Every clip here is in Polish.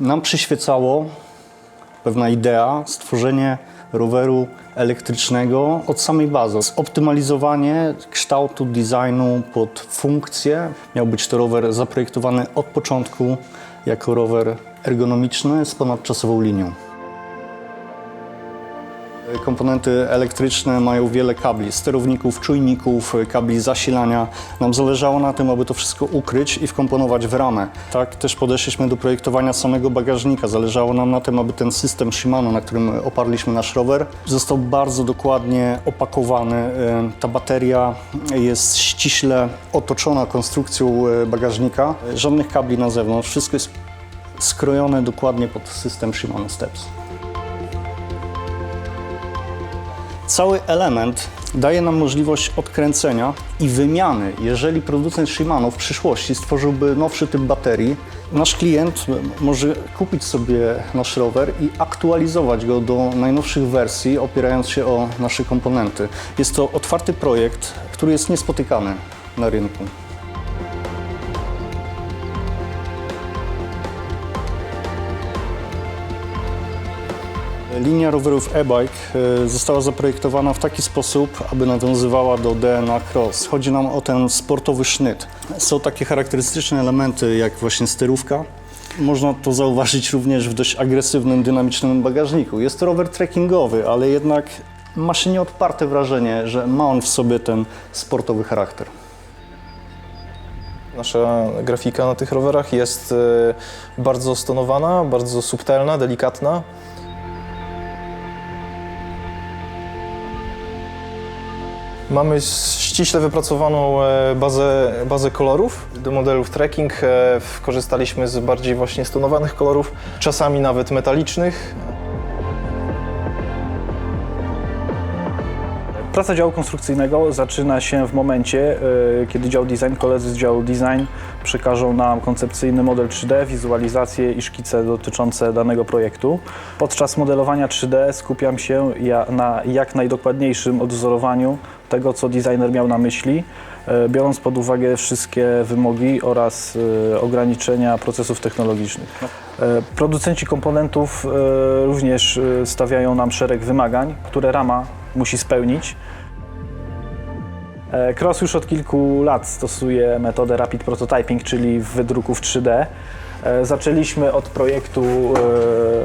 Nam przyświecało pewna idea stworzenie roweru elektrycznego od samej bazy. Zoptymalizowanie kształtu, designu pod funkcję. Miał być to rower zaprojektowany od początku jako rower ergonomiczny z ponadczasową linią. Komponenty elektryczne mają wiele kabli, sterowników, czujników, kabli zasilania. Nam zależało na tym, aby to wszystko ukryć i wkomponować w ramę. Tak też podeszliśmy do projektowania samego bagażnika. Zależało nam na tym, aby ten system Shimano, na którym oparliśmy nasz rower, został bardzo dokładnie opakowany. E, Ta bateria jest ściśle otoczona konstrukcją e, bagażnika. Żadnych kabli na zewnątrz. Wszystko jest skrojone dokładnie pod system Shimano Steps. Cały element daje nam możliwość odkręcenia i wymiany. Jeżeli producent Shimano w przyszłości stworzyłby nowszy typ baterii, nasz klient może kupić sobie nasz rower i aktualizować go do najnowszych wersji, opierając się o nasze komponenty. Jest to otwarty projekt, który jest niespotykany na rynku. Linia rowerów e-bike e, została zaprojektowana w taki sposób, aby nawiązywała do DNA Cross. Chodzi nam o ten sportowy sznyt. Są takie charakterystyczne elementy jak właśnie sterówka. Można to zauważyć również w dość agresywnym, dynamicznym bagażniku. Jest to rower trekkingowy, ale jednak ma się nieodparte wrażenie, że ma on w sobie ten sportowy charakter. Nasza grafika na tych rowerach jest e, bardzo stonowana, bardzo subtelna, delikatna. Mamy ściśle wypracowaną e, bazę, bazę kolorów. Do modelów trekking e, korzystaliśmy z bardziej właśnie stonowanych kolorów, czasami nawet metalicznych. Praca działu konstrukcyjnego zaczyna się w momencie, y, kiedy dział design, koledzy z działu design przekażą nam koncepcyjny model 3D, wizualizacje i szkice dotyczące danego projektu. Podczas modelowania 3D skupiam się ja na jak najdokładniejszym odwzorowaniu tego, co designer miał na myśli, y, biorąc pod uwagę wszystkie wymogi oraz y, ograniczenia procesów technologicznych. Y, Producenci komponentów również stawiają nam szereg wymagań, które rama musi spełnić. E, Cross już od kilku lat stosuje metodę Rapid Prototyping, czyli wydruku w 3D. E, Zaczęliśmy od projektu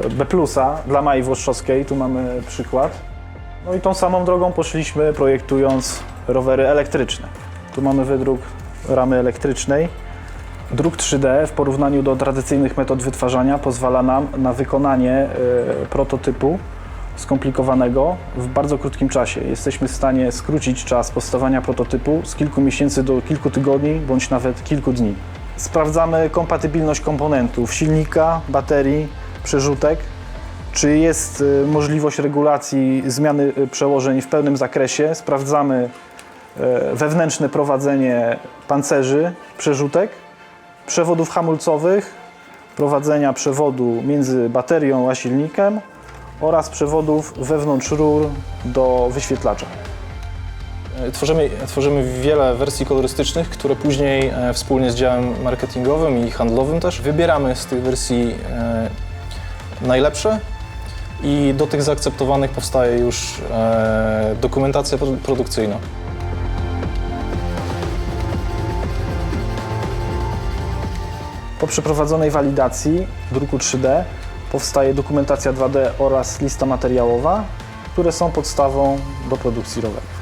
e, B dla Mai Włoszczowskiej, tu mamy przykład. No i tą samą drogą poszliśmy projektując rowery elektryczne. Tu mamy wydruk ramy elektrycznej. Druk 3D w porównaniu do tradycyjnych metod wytwarzania pozwala nam na wykonanie prototypu skomplikowanego w bardzo krótkim czasie. Jesteśmy w stanie skrócić czas powstawania prototypu z kilku miesięcy do kilku tygodni bądź nawet kilku dni. Sprawdzamy kompatybilność komponentów silnika, baterii, przerzutek. Czy jest y, możliwość regulacji zmiany y, przełożeń w pełnym zakresie? Sprawdzamy y, wewnętrzne prowadzenie pancerzy, przerzutek, przewodów hamulcowych, prowadzenia przewodu między baterią a silnikiem oraz przewodów wewnątrz rur do wyświetlacza. E, Tworzymy, tworzymy wiele wersji kolorystycznych, które później e, wspólnie z działem marketingowym i handlowym też wybieramy z tych wersji e, najlepsze i do tych zaakceptowanych powstaje już e, dokumentacja produ- produkcyjna. Po przeprowadzonej walidacji druku 3D powstaje dokumentacja 2D oraz lista materiałowa, które są podstawą do produkcji rowera.